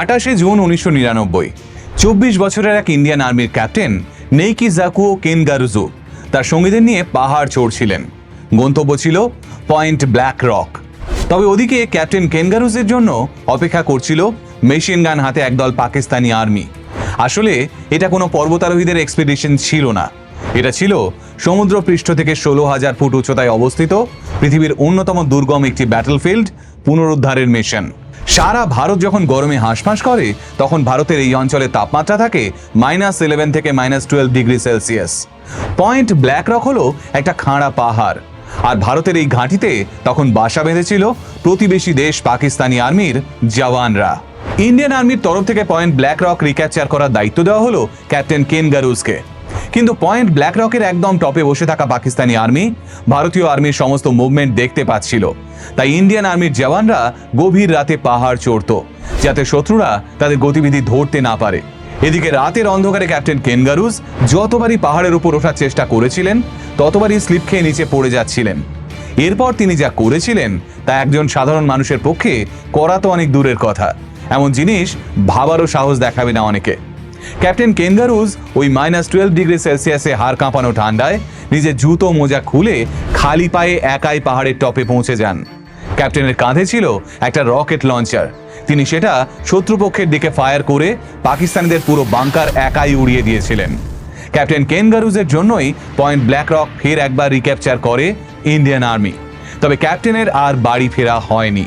আটাশে June উনিশশো নিরানব্বই। চব্বিশ বছরের এক ইন্ডিয়ান আর্মির ক্যাপ্টেন নেইকি জাকুও কেনগারুজু তার সঙ্গীদের নিয়ে পাহাড় চড়ছিলেন। গন্তব্য ছিল পয়েন্ট ব্ল্যাক রক। তবে ওদিকে ক্যাপ্টেন কেনগারুজের জন্য অপেক্ষা করছিল মেশিন গান হাতে একদল পাকিস্তানি আর্মি। আসলে এটা কোনো পর্বতারোহীদের এক্সপিডিশন ছিল না। এটা ছিল সমুদ্র পৃষ্ঠ থেকে ষোলো হাজার ফুট উচ্চতায় অবস্থিত পৃথিবীর অন্যতম দুর্গম একটি ব্যাটলফিল্ড পুনরুদ্ধারের মিশন সারা ভারত যখন গরমে হাঁসফাঁস করে, তখন ভারতের এই অঞ্চলে তাপমাত্রা থাকে মাইনাস ইলেভেন থেকে minus twelve degree Celsius point black rock হলো একটা খাঁড়া পাহাড়। আর ভারতের এই ঘাঁটিতে তখন বাসা বেঁধেছিল প্রতিবেশী দেশ পাকিস্তানি আর্মির জওয়ানরা। ইন্ডিয়ান আর্মির তরফ থেকে পয়েন্ট ব্ল্যাক রক রিক্যাপচার করার দায়িত্ব দেওয়া হলো ক্যাপ্টেন কেন গারুজকে কিন্তু পয়েন্ট ব্ল্যাক রকের একদম টপে বসে থাকা পাকিস্তানি আর্মি, ভারতীয় আর্মির সমস্ত মুভমেন্ট দেখতে পাচ্ছিল। তাই ইন্ডিয়ান আর্মির জওয়ানরা গভীর রাতে পাহাড় চড়ত, যাতে শত্রুরা তাদের গতিবিধি ধরতে না পারে। এদিকে রাতের অন্ধকারে ক্যাপ্টেন কেনগারুজ যতবারই পাহাড়ের উপর ওঠার চেষ্টা করেছিলেন, ততবারই স্লিপ খেয়ে নিচে পড়ে যাচ্ছিলেন। এরপর তিনি যা করেছিলেন, তা একজন সাধারণ মানুষের পক্ষে করা তো অনেক দূরের কথা। এমন জিনিস ভাবারও সাহস দেখাবে না অনেকে। ক্যাপ্টেন কেনগারুজ ওই মাইনাস টুয়েলভ ডিগ্রি সেলসিয়াসে হাড় কাঁপানো ঠান্ডায় নিজের জুতো মোজা খুলে খালি পায়ে একাই পাহাড়ের টপে পৌঁছে যান। ক্যাপ্টেনের কাঁধে ছিল একটা রকেট লঞ্চার। তিনি সেটা শত্রুপক্ষের দিকে ফায়ার করে পাকিস্তানিদের পুরো বাংকার একাই উড়িয়ে দিয়েছিলেন। ক্যাপ্টেন কেন গারুজের জন্যই পয়েন্ট ব্ল্যাক রক ফের একবার রিক্যাপচার করে ইন্ডিয়ান আর্মি তবে ক্যাপ্টেনের আর বাড়ি ফেরা হয়নি।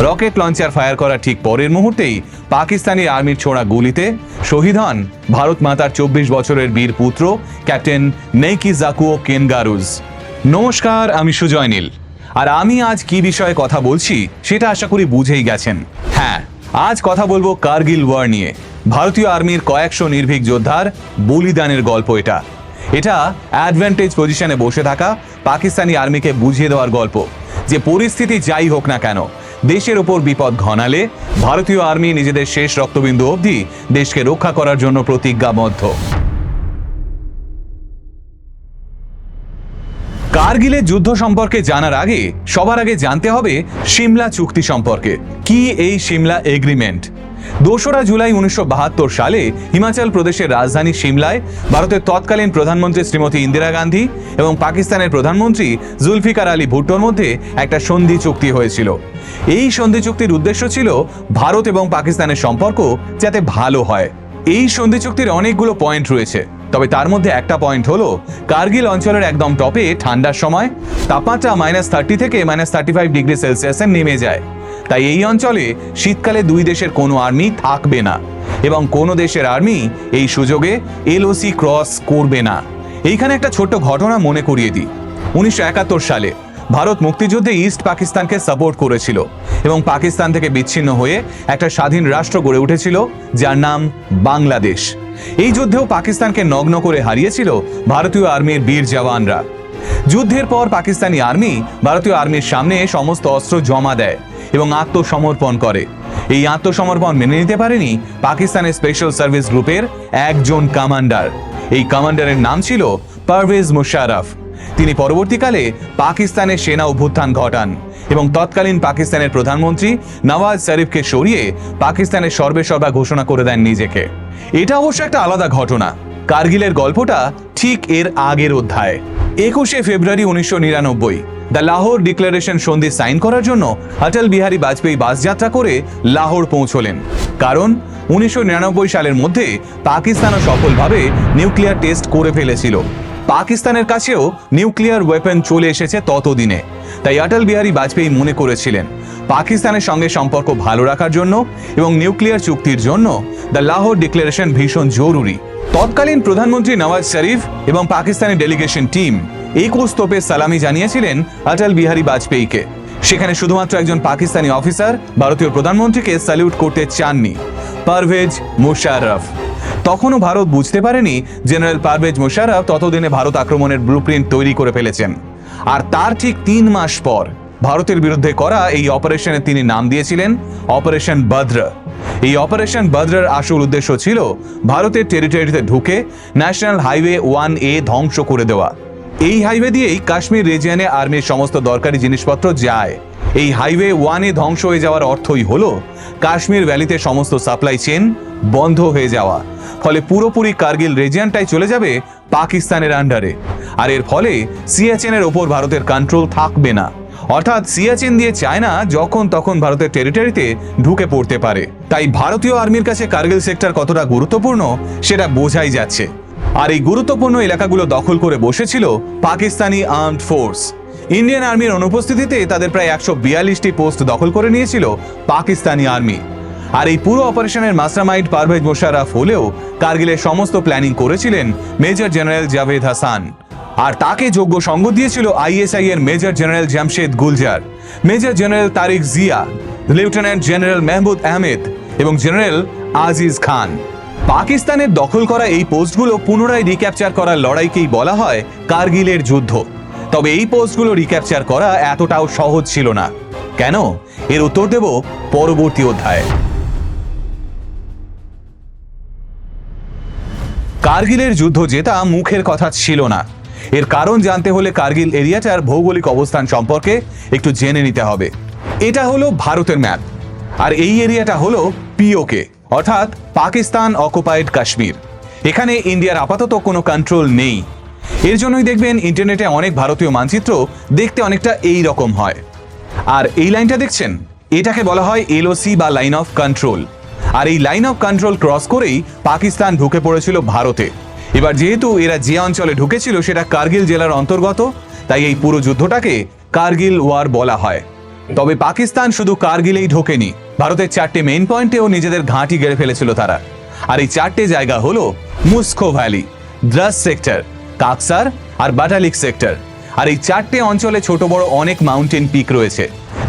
রকেট লঞ্চার ফায়ার করার ঠিক পরের মুহূর্তেই পাকিস্তানি আর্মির ছোড়া গুলিতে শহীদ হন ভারত মাতার চব্বিশ বছরের বীর পুত্র ক্যাপ্টেন নেইকি জাকুও কেনগারুজ। নমস্কার, আমি সুজয় নীল। আর আমি আজ কি বিষয়ে কথা বলছি সেটা আশা করি বুঝেই গেছেন। হ্যাঁ আজ কথা বলব কার্গিল ওয়ার নিয়ে। ভারতীয় আর্মির কয়েকশো নির্ভীক যোদ্ধার বলিদানের গল্প এটা। এটা অ্যাডভান্টেজ পজিশনে বসে থাকা পাকিস্তানি আর্মিকে বুঝিয়ে দেওয়ার গল্প। যে পরিস্থিতি যাই হোক না কেন দেশের ওপর বিপদ ঘনালে ভারতীয় আর্মি নিজেদের শেষ রক্তবিন্দু অবধি দেশকে রক্ষা করার জন্য প্রতিজ্ঞাবদ্ধ। কার্গিলের যুদ্ধ সম্পর্কে জানার আগে সবার আগে জানতে হবে সিমলা চুক্তি সম্পর্কে। কি এই সিমলা এগ্রিমেন্ট দোসরা জুলাই উনিশশো বাহাত্তর সালে হিমাচল প্রদেশের রাজধানী সিমলায় ভারতের তৎকালীন প্রধানমন্ত্রী শ্রীমতী ইন্দিরা গান্ধী এবং পাকিস্তানের প্রধানমন্ত্রী জুলফিকার আলী ভুট্টোর মধ্যে একটা সন্ধি চুক্তি হয়েছিল। এই সন্ধি চুক্তির উদ্দেশ্য ছিল ভারত এবং পাকিস্তানের সম্পর্ক যাতে ভালো হয়। এই সন্ধি চুক্তির অনেকগুলো পয়েন্ট রয়েছে, তবে তার মধ্যে একটা পয়েন্ট হলো, কার্গিল অঞ্চলের একদম টপে ঠান্ডার সময়, তাপমাত্রা মাইনাস থার্টি থেকে মাইনাস থার্টি ফাইভ ডিগ্রি সেলসিয়াসে নেমে যায়। তাই এই অঞ্চলে শীতকালে দুই দেশের কোনো আর্মি থাকবে না এবং কোনো দেশের আর্মি এই সুযোগে এলওসি ক্রস করবে না। এইখানে একটা ছোট্ট ঘটনা মনে করিয়ে দিই। উনিশশো একাত্তর সালে ভারত মুক্তিযুদ্ধে ইস্ট পাকিস্তানকে সাপোর্ট করেছিল এবং পাকিস্তান থেকে বিচ্ছিন্ন হয়ে একটা স্বাধীন রাষ্ট্র গড়ে উঠেছিল যার নাম বাংলাদেশ। এই যুদ্ধেও পাকিস্তানকে নগ্ন করে হারিয়েছিল ভারতীয় আর্মির বীর জওয়ানরা। যুদ্ধের পর পাকিস্তানি আর্মি, ভারতীয় আর্মির সামনে সমস্ত অস্ত্র জমা দেয় এবং আত্মসমর্পণ করে। এই আত্মসমর্পণ মেনে নিতে পারেনি পাকিস্তানের স্পেশাল সার্ভিস গ্রুপের একজন কমান্ডার এই কমান্ডারের নাম ছিল পারভেজ মুশারফ তিনি পরবর্তীকালে পাকিস্তানের সেনা অভ্যুত্থান ঘটান এবং তৎকালীন পাকিস্তানের প্রধানমন্ত্রী নওয়াজ শরীফকে সরিয়ে পাকিস্তানের সর্বেসর্বা ঘোষণা করে দেন নিজেকে। এটা অবশ্য একটা আলাদা ঘটনা। কার্গিলের গল্পটা ঠিক এর আগের অধ্যায়। একুশে ফেব্রুয়ারি উনিশশো নিরানব্বই, দ্য লাহোর ডিক্লারেশন সন্ধি সাইন করার জন্য অটল বিহারী বাজপেয়ী বাস যাত্রা করে লাহোর পৌঁছলেন। কারণ উনিশশো নিরানব্বই সালের মধ্যে পাকিস্তানও সফলভাবে নিউক্লিয়ার টেস্ট করে ফেলেছিল। পাকিস্তানের কাছেও নিউক্লিয়ার ওয়েপেন চলে এসেছে ততদিনে। তাই অটল বিহারী বাজপেয়ী মনে করেছিলেন, পাকিস্তানের সঙ্গে সম্পর্ক ভালো রাখার জন্য এবং নিউক্লিয়ার চুক্তির জন্য দ্য লাহোর ডিক্লারেশন ভীষণ জরুরি। তৎকালীন প্রধানমন্ত্রী নওয়াজ শরীফ এবং পাকিস্তানি ডেলিগেশন টিম একুশ তোপে সালামি জানিয়েছিলেন অটল বিহারী বাজপেয়ীকে। সেখানে শুধুমাত্র একজন পাকিস্তানি অফিসার, ভারতীয় প্রধানমন্ত্রীকে স্যালিউট করতে চাননি, পারভেজ মুশারফ তখনও ভারত বুঝতে পারেনি জেনারেল পারভেজ মুশারফ ততদিনে ভারত আক্রমণের ব্লুপ্রিন্ট তৈরি করে ফেলেছেন। আর তার ঠিক তিন মাস পর ভারতের বিরুদ্ধে করা এই অপারেশনে তিনি নাম দিয়েছিলেন অপারেশন বদ্র। এই অপারেশন বদ্রের আসল উদ্দেশ্য ছিল ভারতের টেরিটরিতে ঢুকে ন্যাশনাল হাইওয়ে ওয়ান এ ধ্বংস করে দেওয়া। এই হাইওয়ে দিয়েই কাশ্মীর রিজিয়নে আর্মির সমস্ত দরকারি জিনিসপত্র যায়। এই হাইওয়ে ওয়ানে ধ্বংস হয়ে যাওয়ার অর্থই হলো কাশ্মীর ভ্যালিতে সমস্ত সাপ্লাই চেন বন্ধ হয়ে যাওয়া। ফলে পুরোপুরি কার্গিল রিজিয়নটাই চলে যাবে পাকিস্তানের আন্ডারে আর এর ফলে সিয়াচেনের ওপর ভারতের কন্ট্রোল থাকবে না। অর্থাৎ সিয়াচেন দিয়ে চায়না যখন তখন ভারতের টেরিটরিতে ঢুকে পড়তে পারে। তাই ভারতীয় আর্মির কাছে কার্গিল সেক্টর কতটা গুরুত্বপূর্ণ সেটা বোঝাই যাচ্ছে। আর এই গুরুত্বপূর্ণ এলাকাগুলো দখল করে বসেছিল পাকিস্তানি আর্মড ফোর্স। ইন্ডিয়ান আর্মির অনুপস্থিতিতে তাদের প্রায় একশো বিয়াল্লিশটি পোস্ট দখল করে নিয়েছিল পাকিস্তানি আর্মি। আর এই পুরো অপারেশনের মাস্টারমাইন্ড পারভেজ মোশাররফ হলেও কার্গিলের সমস্ত প্ল্যানিং করেছিলেন মেজর জেনারেল জাভেদ হাসান। আর তাকে যোগ্য সঙ্গ দিয়েছিল আইএসআই এর major general Jamshed Gulzar. Major general Tariq Zia, lieutenant general Mehmood Ahmed এবং জেনারেল আজিজ খান। পাকিস্তানের দখল করা এই পোস্টগুলো পুনরায় রিক্যাপচার করার লড়াইকেই বলা হয় কার্গিলের যুদ্ধ। তবে এই পোস্টগুলো রিক্যাপচার করা এতটাও সহজ ছিল না। কেন? এর উত্তর দেব পরবর্তী অধ্যায়ে। কার্গিলের যুদ্ধ জেতা মুখের কথা ছিল না। এর কারণ জানতে হলে কার্গিল এরিয়াটার ভৌগোলিক অবস্থান সম্পর্কে একটু জেনে নিতে হবে। এটা হলো ভারতের ম্যাপ। আর এই এরিয়াটা হলো পিওকে, অর্থাৎ পাকিস্তান অকুপাইড কাশ্মীর। এখানে ইন্ডিয়ার আপাতত কোনো কন্ট্রোল নেই। এর জন্যই দেখবেন ইন্টারনেটে অনেক ভারতীয় মানচিত্র দেখতে অনেকটা এই রকম হয়। আর এই লাইনটা দেখছেন? এটাকে বলা হয় এলওসি বা লাইন অফ কন্ট্রোল। আর এই লাইন অফ কন্ট্রোল ক্রস করেই পাকিস্তান ঢুকে পড়েছিল ভারতে। এবার যেহেতু এরা যে অঞ্চলে ঢুকেছিল, সেটা কার্গিল জেলার অন্তর্গত, তাই এই পুরো যুদ্ধটাকে কার্গিল ওয়ার বলা হয়। তবে পাকিস্তান শুধু কার্গিলেই ঢোকেনি, ভারতের চারটে মেইন পয়েন্টেও নিজেদের ঘাঁটি গেড়ে ফেলেছিল তারা। আর এই চারটে জায়গা হলো মুস্কো ভ্যালি, দ্রাস সেক্টর, কাকসার আর বাটালিক সেক্টর। আর এই চারটে অঞ্চলে ছোট বড় অনেক মাউন্টেন পিক রয়েছে।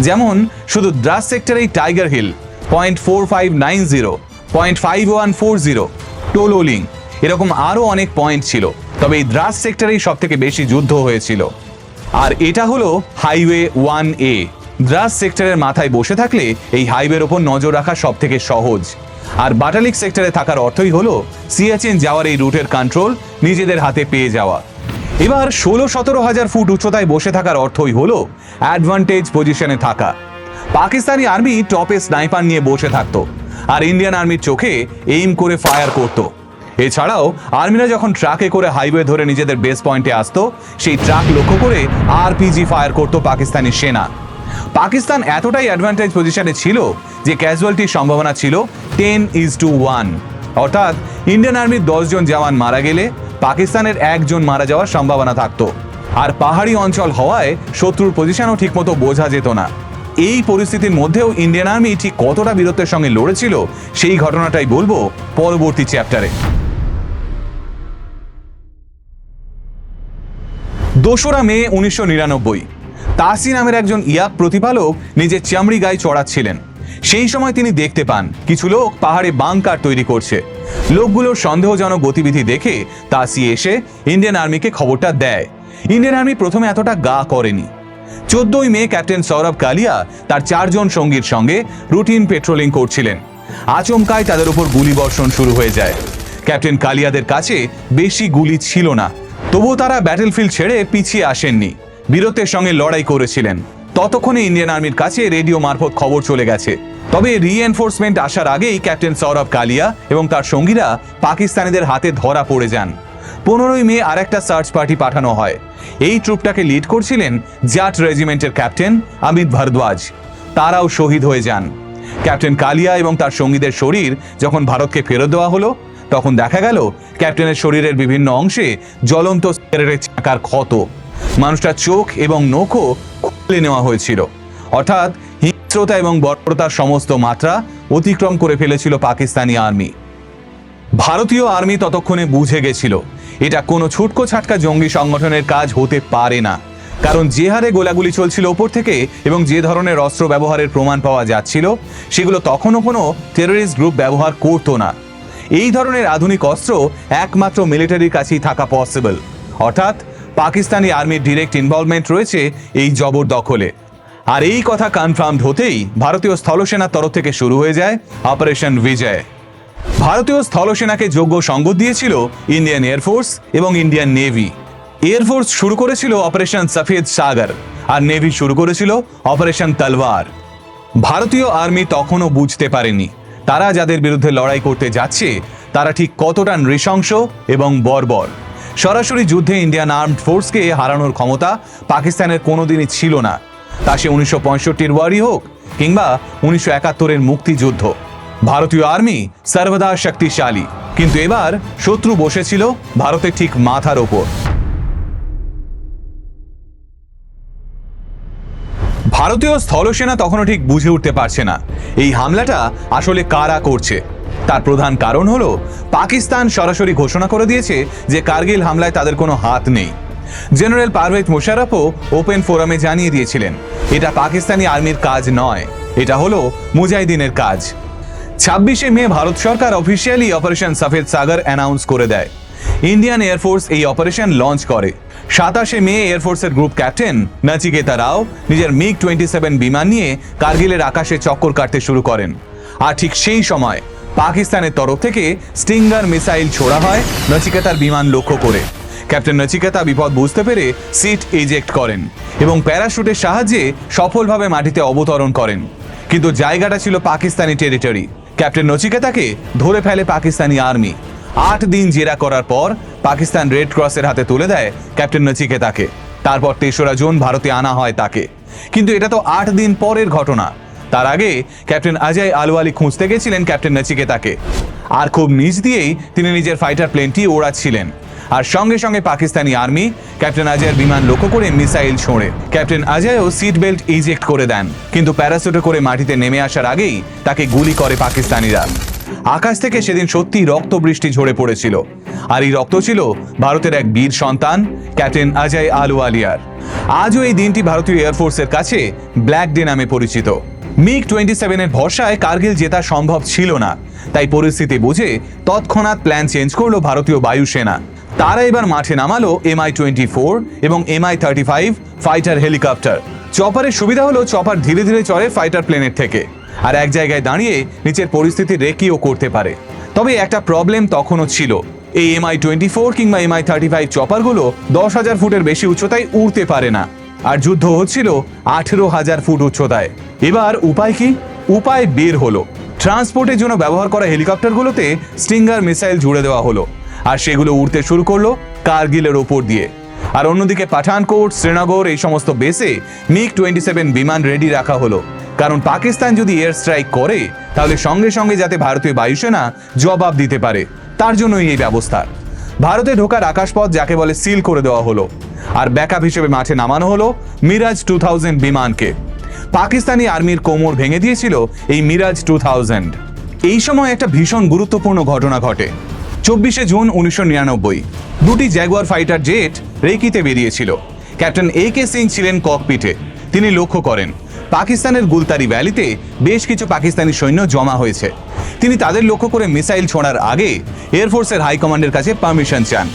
যেমন শুধু Dras সেক্টরেই tiger hill point four five nine zero point five one four zero Tololing. এরকম আরও অনেক পয়েন্ট ছিল, তবে এই দ্রাস সেক্টরেই সব থেকে বেশি যুদ্ধ হয়েছিল। আর এটা হলো হাইওয়ে ওয়ান এ দ্রাস সেক্টরের মাথায় বসে থাকলে এই হাইওয়ের ওপর নজর রাখা সব থেকে সহজ। আর বাটালিক সেক্টরে থাকার অর্থই হলো সিয়াচেন যাওয়ার এই রুটের কন্ট্রোল নিজেদের হাতে পেয়ে যাওয়া। এবার ষোলো সতেরো হাজার ফুট উচ্চতায় বসে থাকার অর্থই হলো অ্যাডভান্টেজ পজিশনে থাকা। পাকিস্তানি আর্মি টপে স্নাইপার নিয়ে বসে থাকতো, আর ইন্ডিয়ান আর্মির চোখে এইম করে ফায়ার করতো। এছাড়াও, আর্মিরা যখন ট্রাকে করে হাইওয়ে ধরে নিজেদের বেস পয়েন্টে আসতো, সেই ট্রাক লক্ষ্য করে আরপিজি ফায়ার করতো পাকিস্তানি সেনা। পাকিস্তান এতটাই অ্যাডভান্টেজ পজিশনে ছিল যে ক্যাজুয়ালিটির সম্ভাবনা ছিল টেন ইজ টু ওয়ান অর্থাৎ ইন্ডিয়ান আর্মির দশজন জওয়ান মারা গেলে পাকিস্তানের একজন মারা যাওয়ার সম্ভাবনা থাকতো। আর পাহাড়ি অঞ্চল হওয়ায় শত্রুর পজিশনও ঠিকমতো বোঝা যেত না। এই পরিস্থিতির মধ্যেও ইন্ডিয়ান আর্মি ঠিক কতটা বীরত্বের সঙ্গে লড়েছিল, সেই ঘটনাটাই বলব পরবর্তী চ্যাপ্টারে দোসরা মে উনিশশো নিরানব্বই। তাসি নামের একজন ইয়াক প্রতিপালক নিজের চামড়ি গায়ে চড়াচ্ছিলেন। সেই সময় তিনি দেখতে পান, কিছু লোক পাহাড়ে বাংকার তৈরি করছে। লোকগুলোর সন্দেহজনক গতিবিধি দেখে তাসি এসে ইন্ডিয়ান আর্মিকে খবরটা দেয়। ইন্ডিয়ান আর্মি প্রথমে এতটা গা করেনি। চোদ্দই মে ক্যাপ্টেন সৌরভ কালিয়া তার চারজন সঙ্গীর সঙ্গে রুটিন পেট্রোলিং করছিলেন। আচমকায় তাদের উপর গুলি বর্ষণ শুরু হয়ে যায়। ক্যাপ্টেন কালিয়াদের কাছে বেশি গুলি ছিল না। তবুও তারা ব্যাটেলফিল্ড ছেড়ে পিছিয়ে আসেননি। বীরত্বের সঙ্গে লড়াই করেছিলেন। ততক্ষণে ইন্ডিয়ান আর্মির কাছে রেডিও মারফত খবর চলে গেছে। তবে রিএনফোর্সমেন্ট আসার আগেই ক্যাপ্টেন সৌরভ কালিয়া এবং তার সঙ্গীরা পাকিস্তানিদের হাতে ধরা পড়ে যান। পনেরোই মে আরেকটা সার্চ পার্টি পাঠানো হয়। এই ট্রুপটাকে লিড করছিলেন জাট রেজিমেন্টের ক্যাপ্টেন অমিত ভারদ্বাজ। তারাও শহীদ হয়ে যান। ক্যাপ্টেন কালিয়া এবং তার সঙ্গীদের শরীর যখন ভারতকে ফেরত দেওয়া হলো তখন দেখা গেল ক্যাপ্টেনের শরীরের বিভিন্ন অংশে জ্বলন্ত চাকার ক্ষত। মানুষটার চোখ এবং নখও খুলে নেওয়া হয়েছিল। অর্থাৎ হিংস্রতা এবং বর্বরতার সমস্ত মাত্রা অতিক্রম করে ফেলেছিল পাকিস্তানি আর্মি। ভারতীয় আর্মি ততক্ষণে বুঝে গেছিল, এটা কোনো ছুটকো ছাটকা জঙ্গি সংগঠনের কাজ হতে পারে না। কারণ যে হারে গোলাগুলি চলছিল ওপর থেকে এবং যে ধরনের অস্ত্র ব্যবহারের প্রমাণ পাওয়া যাচ্ছিল, সেগুলো তখনও কোনো টেররিস্ট গ্রুপ ব্যবহার করতো না। এই ধরনের আধুনিক অস্ত্র একমাত্র মিলিটারির কাছেই থাকা পসিবল অর্থাৎ পাকিস্তানি আর্মির ডিরেক্ট ইনভলভমেন্ট রয়েছে এই জবরদখলে। আর এই কথা কনফার্মড হতেই ভারতীয় স্থলসেনার তরফ থেকে শুরু হয়ে যায় অপারেশন বিজয়। ভারতীয় স্থলসেনাকে যোগ্য সঙ্গ দিয়েছিল ইন্ডিয়ান এয়ারফোর্স এবং ইন্ডিয়ান নেভি এয়ারফোর্স শুরু করেছিল অপারেশন সফেদ সাগর আর নেভি শুরু করেছিল অপারেশন তলওয়ার ভারতীয় আর্মি তখনও বুঝতে পারেনি। তারা যাদের বিরুদ্ধে লড়াই করতে যাচ্ছে, তারা ঠিক কতটা নৃশংস এবং বর্বর। সরাসরি যুদ্ধে ইন্ডিয়ান আর্মড ফোর্সকে হারানোর ক্ষমতা পাকিস্তানের কোনোদিনই ছিল না। তা সে উনিশশো পঁয়ষট্টির ওয়ারই হোক কিংবা উনিশশো একাত্তরের মুক্তিযুদ্ধ। ভারতীয় আর্মি সর্বদা শক্তিশালী, কিন্তু এবার শত্রু বসেছিল ভারতের ঠিক মাথার ওপর। ভারতীয় স্থলসেনা তখনও ঠিক বুঝে উঠতে পারছে না। এই হামলাটা আসলে কারা করছে? তার প্রধান কারণ হলো, পাকিস্তান সরাসরি ঘোষণা করে দিয়েছে যে কার্গিল হামলায় তাদের কোনো হাত নেই। জেনারেল পারভেজ মোশারফও ওপেন ফোরামে জানিয়ে দিয়েছিলেন, এটা পাকিস্তানি আর্মির কাজ নয়, এটা হলো মুজাহিদিনের কাজ। ছাব্বিশে মে ভারত সরকার officially operation Safed Sagar announce করে দেয়। ইন্ডিয়ান এয়ারফোর্স এই অপারেশন লঞ্চ করে। সাতাশে মে এয়ারফোর্সের গ্রুপ ক্যাপ্টেন নচিকেতা রাও নিজের মিগ টোয়েন্টি সেভেন বিমান নিয়ে কার্গিলের আকাশে চক্কর কাটতে শুরু করেন। আর ঠিক সেই সময় পাকিস্তানের তরফ থেকে স্টিঙ্গার মিসাইল ছোড়া হয় নচিকেতার বিমান লক্ষ্য করে। ক্যাপ্টেন নচিকেতা বিপদ বুঝতে পেরে সিট ইজেক্ট করেন এবং প্যারাশুটের সাহায্যে সফলভাবে মাটিতে অবতরণ করেন। কিন্তু জায়গাটা ছিল পাকিস্তানি টেরিটরি ক্যাপ্টেন নচিকেতাকে ধরে ফেলে পাকিস্তানি আর্মি আট দিন জেরা করার পর পাকিস্তান রেড ক্রসের হাতে তুলে দেয় ক্যাপ্টেন নচিকেতাকে তারপর তেসরা জুন ভারতে আনা হয় তাকে। কিন্তু এটা তো আট দিন পরের ঘটনা। তার আগে ক্যাপ্টেন অজয় আলওয়ালি খুঁজতে গেছিলেন ক্যাপ্টেন নচিকেতাকে আর খুব নিচ দিয়েই তিনি নিজের ফাইটার প্লেনটি ওড়াচ্ছিলেন। আর সঙ্গে সঙ্গে পাকিস্তানি আর্মি ক্যাপ্টেন অজয়ের বিমান লক্ষ্য করে মিসাইল ছোঁড়ে। ক্যাপ্টেন অজয়ও সিট বেল্ট ইজেক্ট করে দেন। কিন্তু প্যারাসুটে করে মাটিতে নেমে আসার আগেই তাকে গুলি করে পাকিস্তানিরা। আকাশ থেকে সেদিন সত্যি রক্ত বৃষ্টি ঝরে পড়েছিল। আর এই রক্ত ছিল ভারতের এক বীর সন্তান, ক্যাপ্টেন অজয় আলুয়ালিয়ার আজও এই দিনটি ভারতীয় এয়ারফোর্সের কাছে ব্ল্যাক ডে নামে পরিচিত। মিগ টোয়েন্টি সেভেনের ভরসায় কার্গিল জেতা সম্ভব ছিল না। তাই পরিস্থিতি বুঝে তৎক্ষণাৎ প্ল্যান চেঞ্জ করল ভারতীয় বায়ুসেনা। তারা এবার মাঠে নামালো এমআই টোয়েন্টি ফোর এবং MI thirty five fighter helicopter চপারের সুবিধা হলো চপার ধীরে ধীরে চলে ফাইটার প্লেনের থেকে। আর এক জায়গায় দাঁড়িয়ে নিচের পরিস্থিতি রেকিও করতে পারে। তবে একটা প্রবলেম তখনও ছিল। এই এমআই টোয়েন্টি ফোর কিংবা এমআই থার্টি ফাইভ চপারগুলো দশ হাজার ফুটের বেশি উচ্চতায় উড়তে পারে না। আর যুদ্ধ হচ্ছিল আঠেরো হাজার ফুট উচ্চতায়। এবার উপায় কি? উপায় বের হলো। ট্রান্সপোর্টের জন্য ব্যবহার করা হেলিকপ্টারগুলোতে স্টিঙ্গার মিসাইল জুড়ে দেওয়া হলো। আর সেগুলো উড়তে শুরু করল কার্গিলের ওপর দিয়ে। আর অন্যদিকে পাঠানকোট, শ্রীনগর এই সমস্ত বেসে মিগ টোয়েন্টি সেভেন বিমান রেডি রাখা হলো। কারণ পাকিস্তান যদি এয়ার স্ট্রাইক করে, তাহলে সঙ্গে সঙ্গে যাতে ভারতীয় বায়ুসেনা জবাব দিতে পারে, তার জন্যই এই ব্যবস্থা। ভারতে ঢোকার আকাশপথ যাকে বলে সিল করে দেওয়া হলো। আর ব্যাকআপ হিসেবে মাঠে নামানো হলো মিরাজ টু থাউজেন্ড বিমানকে। পাকিস্তানি আর্মির কোমর ভেঙে দিয়েছিল এই মিরাজ টু থাউজেন্ড এই সময় একটা ভীষণ গুরুত্বপূর্ণ ঘটনা ঘটে। চব্বিশে জুন উনিশশো নিরানব্বই, দুটি জ্যাগুয়ার ফাইটার জেট রেকিতে বেরিয়েছিল। ক্যাপ্টেন এ কে সিং ছিলেন ককপিটে তিনি লক্ষ্য করেন পাকিস্তানের গুলতারি ভ্যালিতে বেশ কিছু পাকিস্তানি সৈন্য জমা হয়েছে। তিনি তাদের লক্ষ্য করে মিসাইল ছোঁড়ার আগে এয়ারফোর্সের হাইকমান্ডের কাছে পারমিশন চান।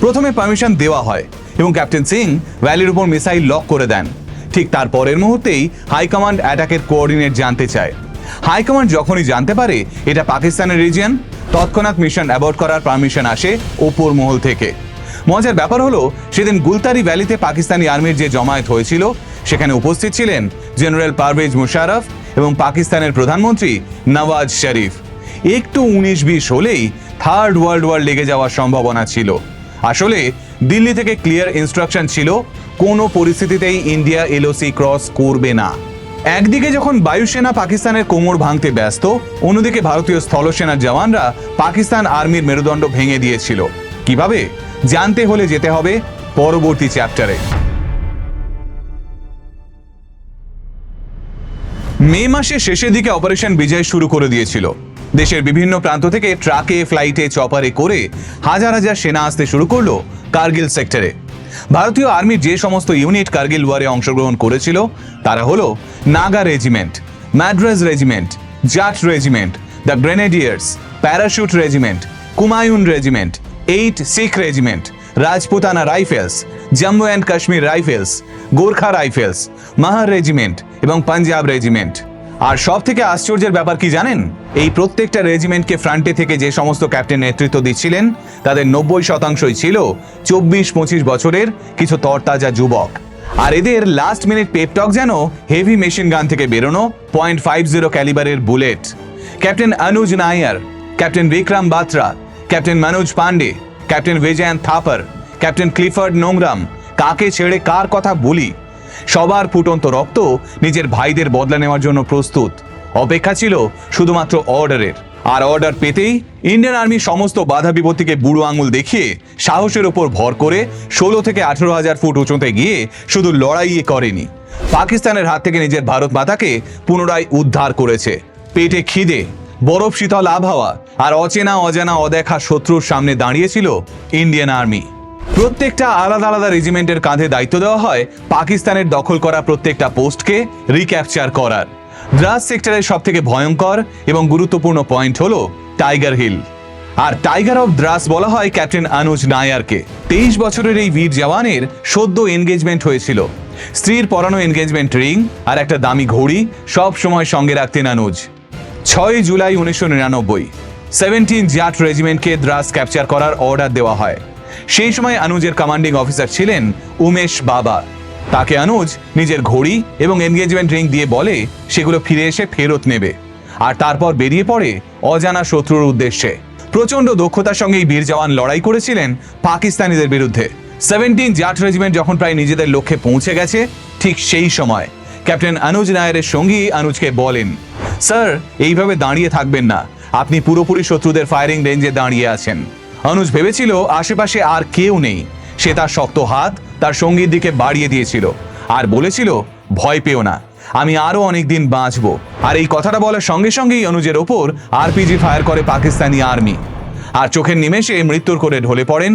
প্রথমে পারমিশন দেওয়া হয় এবং ক্যাপ্টেন সিং ভ্যালির উপর মিসাইল লক করে দেন। ঠিক তার পরের মুহূর্তেই হাইকমান্ড অ্যাটাকের কোঅর্ডিনেট জানতে চায়। হাইকমান্ড যখনই জানতে পারে এটা পাকিস্তানের রিজিয়ন তৎক্ষণাৎ মিশন অ্যাবর্ট করার পারমিশন আসে ওপর মহল থেকে। মজার ব্যাপার হলো, সেদিন গুলতারি ভ্যালিতে পাকিস্তানি আর্মির যে জমায়েত হয়েছিল, সেখানে উপস্থিত ছিলেন জেনারেল পারভেজ মুশারফ এবং পাকিস্তানের প্রধানমন্ত্রী নওয়াজ শরীফ। একটু উনিশ বিশ হলেই থার্ড ওয়ার্ল্ড ওয়ার লেগে যাওয়ার সম্ভাবনা ছিল। আসলে দিল্লি থেকে ক্লিয়ার ইনস্ট্রাকশন ছিল, কোনো পরিস্থিতিতেই ইন্ডিয়া এলওসি ক্রস করবে না। একদিকে যখন বায়ুসেনা পাকিস্তানের কোমর ভাঙতে ব্যস্ত, অন্যদিকে ভারতীয় স্থলসেনার জওয়ানরা পাকিস্তান আর্মির মেরুদণ্ড ভেঙে দিয়েছিল। কীভাবে? জানতে হলে যেতে হবে পরবর্তী চ্যাপ্টারে মে মাসের শেষের দিকে অপারেশন বিজয় শুরু করে দিয়েছিল। দেশের বিভিন্ন প্রান্ত থেকে ট্রাকে, ফ্লাইটে, চপারে করে হাজার হাজার সেনা আসতে শুরু করল কার্গিল সেক্টরে। ভারতীয় আর্মির যে সমস্ত ইউনিট কার্গিল ওয়ারে অংশগ্রহণ করেছিল, তারা হলো Naga regiment, Madras regiment, Jat regiment, the grenadiers, parachute regiment, Kumaon regiment, eight Sikh regiment, Rajputana rifles Jammu and Kashmir rifles Gorkha rifles Mahar regiment এবং পাঞ্জাব রেজিমেন্ট আর সব থেকে আশ্চর্যের ব্যাপার কি জানেন? এই প্রত্যেকটা রেজিমেন্টকে ফ্রন্টে থেকে যে সমস্ত ক্যাপ্টেন নেতৃত্ব দিচ্ছিলেন, তাদের নব্বই শতাংশই ছিল চব্বিশ পঁচিশ বছরের কিছু তরতাজা যুবক। আর এদের লাস্ট মিনিট পেপটক যেন হেভি মেশিন গান থেকে বেরোনো point five zero ক্যালিবারের bullet captain Anuj Nayyar captain Vikram Batra captain Manoj Pandey captain Vijayan Thapar captain Clifford Nongrum, কাকে ছেড়ে কার কথা বলি? সবার ফুটন্ত রক্ত নিজের ভাইদের বদলা নেওয়ার জন্য প্রস্তুত। অপেক্ষা ছিল শুধুমাত্র অর্ডারের। আর অর্ডার পেতেই ইন্ডিয়ান আর্মি সমস্ত বাধা বিপত্তিকে বুড়ো আঙুল দেখিয়ে সাহসের ওপর ভর করে ষোলো থেকে আঠেরো হাজার ফুট উঁচুতে গিয়ে শুধু লড়াইয়ে করেনি। পাকিস্তানের হাত থেকে নিজের ভারত মাতাকে পুনরায় উদ্ধার করেছে। পেটে খিদে, বরফ শীতল আবহাওয়া আর অচেনা অজানা অদেখা শত্রুর সামনে দাঁড়িয়েছিল ইন্ডিয়ান আর্মি। প্রত্যেকটা আলাদা আলাদা রেজিমেন্টের কাঁধে দায়িত্ব দেওয়া হয়। পাকিস্তানের দখল করা প্রত্যেকটা পোস্টকে রিক্যাপচার করার। দ্রাস সেক্টরের সব থেকে ভয়ঙ্কর এবং গুরুত্বপূর্ণ পয়েন্ট হলো টাইগার হিল আর টাইগার অফ দ্রাস বলা হয় ক্যাপ্টেন আনুজ নায়ারকে তেইশ বছরের এই বীর জওয়ানের সদ্য এনগেজমেন্ট হয়েছিল। স্ত্রীর পরানো এনগেজমেন্ট রিং আর একটা দামি ঘড়ি সব সময় সঙ্গে রাখতেন আনুজ ছয় জুলাই উনিশশো নিরানব্বই। সেভেন্টিন জাট রেজিমেন্টকে দ্রাস ক্যাপচার করার অর্ডার দেওয়া হয়। সেই সময় অনুজের কমান্ডিং অফিসার ছিলেন উমেশ বাবা। তাকে অনুজ নিজের ঘড়ি এবং এনগেজমেন্ট রিং দিয়ে বলে, সেগুলো ফিরে এসে ফেরত নেবে। আর তারপর বেরিয়ে পড়ে অজানা শত্রুর উদ্দেশ্যে। প্রচণ্ড দক্ষতার সঙ্গে এই বীর জওয়ান লড়াই করেছিলেন পাকিস্তানিদের বিরুদ্ধে। সেভেন্টিন জাট রেজিমেন্ট যখন প্রায় নিজেদের লক্ষ্যে পৌঁছে গেছে, ঠিক সেই সময় ক্যাপ্টেন অনুজ নায়ারের সঙ্গী অনুজকে বলেন, স্যার, এইভাবে দাঁড়িয়ে থাকবেন না। আপনি পুরোপুরি শত্রুদের ফায়ারিং রেঞ্জে দাঁড়িয়ে আছেন। অনুজ ভেবেছিল আশেপাশে আর কেউ নেই। সে তার শক্ত হাত তার সঙ্গীর দিকে বাড়িয়ে দিয়েছিল আর বলেছিল, ভয় পেও না, আমি আরও অনেক দিন বাঁচবো। আর এই কথাটা বলার সঙ্গে সঙ্গেই অনুজের ওপর আরপিজি ফায়ার করে পাকিস্তানি আর্মি। আর চোখের নিমেষে মৃত্যুর করে ঢলে পড়েন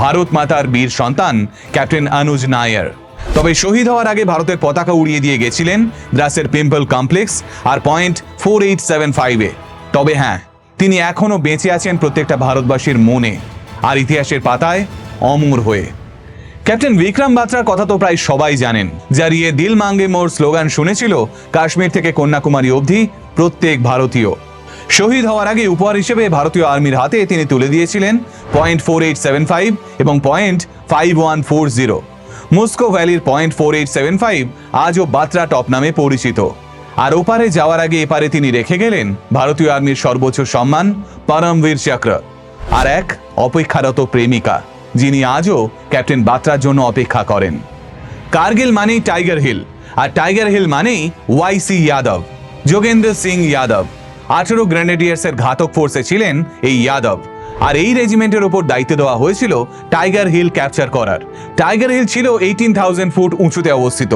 ভারত মাতার বীর সন্তান ক্যাপ্টেন অনুজ নায়ার। তবে শহীদ হওয়ার আগে ভারতের পতাকা উড়িয়ে দিয়ে গেছিলেন দ্রাসের পিম্পল কমপ্লেক্স আর পয়েন্ট ফোর এইট সেভেন ফাইভে তবে হ্যাঁ তিনি এখনও বেঁচে আছেন প্রত্যেকটা ভারতবাসীর মনে আর ইতিহাসের পাতায় অমর হয়ে। ক্যাপ্টেন বিক্রম বাত্রার কথা তো প্রায় সবাই জানেন। যার ইয়ে দিল মাঙ্গে মোর স্লোগান শুনেছিল, কাশ্মীর থেকে কন্যাকুমারী অবধি প্রত্যেক ভারতীয়। শহীদ হওয়ার আগে উপহার হিসেবে ভারতীয় আর্মির হাতে তিনি তুলে দিয়েছিলেন point four eight seven five এবং point five one four zero. Mushkoh ভ্যালির point four eight seven five আজও বাত্রা টপ নামে পরিচিত। আর ওপারে যাওয়ার আগে এপারে তিনি রেখে গেলেন ভারতীয় আর্মির সর্বোচ্চ সম্মান পরমবীর চক্র। আর এক অপেক্ষারত প্রেমিকা, যিনি আজও ক্যাপ্টেন বাত্রার জন্য অপেক্ষা করেন। কার্গিল মানেই টাইগার হিল, আর টাইগার হিল মানেই ওয়াইসি যাদব যোগেন্দ্র সিং যাদব আঠেরো গ্রেনেডিয়ার্সের ঘাতক ফোর্সে ছিলেন এই যাদব আর এই রেজিমেন্টের ওপর দায়িত্ব দেওয়া হয়েছিল টাইগার হিল ক্যাপচার করার। টাইগার হিল ছিল এইটিন থাউজেন্ড ফুট উঁচুতে অবস্থিত।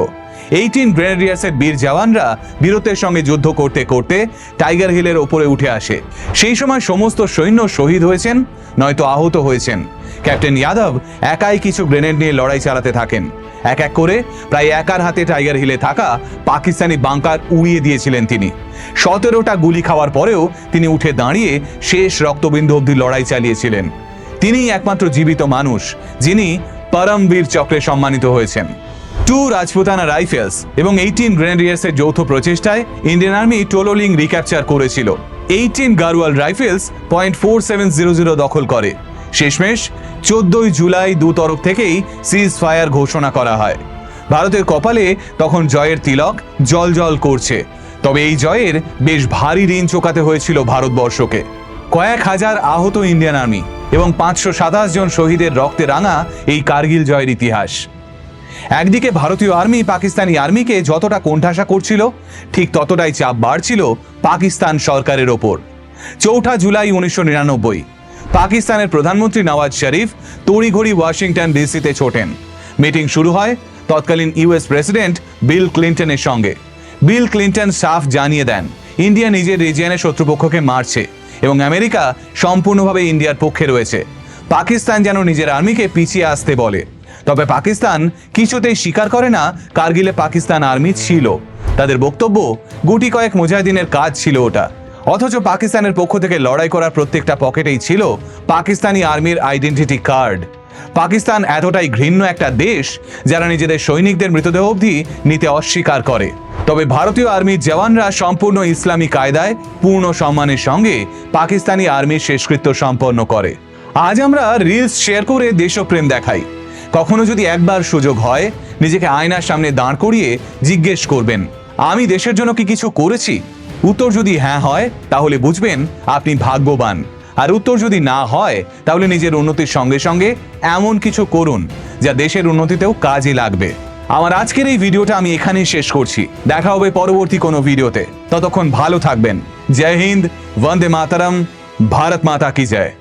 এইটিন গ্রেনেডিয়ার্সের বীর জওয়ানরা বীরত্বের সঙ্গে যুদ্ধ করতে করতে টাইগার হিলের ওপরে উঠে আসে। সেই সময় সমস্ত সৈন্য শহীদ হয়েছেন, নয়তো আহত হয়েছেন। ক্যাপ্টেন যাদব একাই কিছু গ্রেনেড নিয়ে লড়াই চালাতে থাকেন। এক এক করে প্রায় একার হাতে টাইগার হিলে থাকা পাকিস্তানি বাংকার উড়িয়ে দিয়েছিলেন তিনি। সতেরোটা গুলি খাওয়ার পরেও তিনি উঠে দাঁড়িয়ে শেষ রক্তবিন্দু অবধি লড়াই চালিয়েছিলেন। তিনিই একমাত্র জীবিত মানুষ, যিনি পরমবীর চক্রে সম্মানিত হয়েছেন। টু রাজপুতানা রাইফেলস এবং এইটিন গ্রেনেডিয়ার্সের যৌথ প্রচেষ্টায় ইন্ডিয়ান আর্মি টোলোলিং রিক্যাপচার করেছিল। Eighteen Garhwal rifles point four seven zero zero দখল করে। শেষমেশ চোদ্দই জুলাই দু তরফ থেকেই সিজ ফায়ার ঘোষণা করা হয়। ভারতের কপালে তখন জয়ের তিলক জল জল করছে। তবে এই জয়ের বেশ ভারী ঋণ চোকাতে হয়েছিল ভারতবর্ষকে। কয়েক হাজার আহত ইন্ডিয়ান আর্মি এবং পাঁচশো সাতাশ জন শহীদের রক্তে রাঙা এই কার্গিল জয়ের ইতিহাস। একদিকে ভারতীয় আর্মি পাকিস্তানি আর্মিকে যতটা কোণঠাসা করছিল, ঠিক ততটাই চাপ বাড়ছিল পাকিস্তান সরকারের ওপর। চৌঠা জুলাই উনিশশো নিরানব্বই, পাকিস্তানের প্রধানমন্ত্রী নওয়াজ শরীফ তড়িঘড়ি ওয়াশিংটন ডিসিতে ছোটেন। মিটিং শুরু হয় তৎকালীন ইউএস প্রেসিডেন্ট বিল ক্লিন্টনের সঙ্গে। বিল ক্লিন্টন সাফ জানিয়ে দেন, ইন্ডিয়া নিজের রিজিয়নের শত্রুপক্ষকে মারছে এবং আমেরিকা সম্পূর্ণভাবে ইন্ডিয়ার পক্ষে রয়েছে। পাকিস্তান যেন নিজের আর্মিকে পিছিয়ে আসতে বলে। তবে পাকিস্তান কিছুতেই স্বীকার করে না কার্গিলে পাকিস্তান আর্মি ছিল তাদের বক্তব্য, গুটি কয়েক মুজাহিদিনের কাজ ছিল ওটা। অথচ পাকিস্তানের পক্ষ থেকে লড়াই করার প্রত্যেকটা পকেটেই ছিল পাকিস্তানি আর্মির আইডেন্টিটি কার্ড। পাকিস্তান এতটাই ঘৃণ্য একটা দেশ, যারা নিজেদের সৈনিকদের মৃতদেহ অবধি নিতে অস্বীকার করে। তবে ভারতীয় আর্মির জওয়ানরা সম্পূর্ণ ইসলামী কায়দায়, পূর্ণ সম্মানের সঙ্গে পাকিস্তানি আর্মির শেষকৃত্য সম্পন্ন করে। আজ আমরা রিলস শেয়ার করে দেশপ্রেম দেখাই। কখনো যদি একবার সুযোগ হয়, নিজেকে আয়নার সামনে দাঁড় করিয়ে জিজ্ঞেস করবেন, আমি দেশের জন্য কি কিছু করেছি? উত্তর যদি হ্যাঁ হয়, তাহলে বুঝবেন আপনি ভাগ্যবান। আর উত্তর যদি না হয়, তাহলে নিজের উন্নতির সঙ্গে সঙ্গে এমন কিছু করুন, যা দেশের উন্নতিতেও কাজে লাগবে। আমার আজকের এই ভিডিওটা আমি এখানেই শেষ করছি। দেখা হবে পরবর্তী কোনো ভিডিওতে। ততক্ষণ ভালো থাকবেন। জয় হিন্দ, বন্দে মাতারম, ভারত মাতা কি জয়।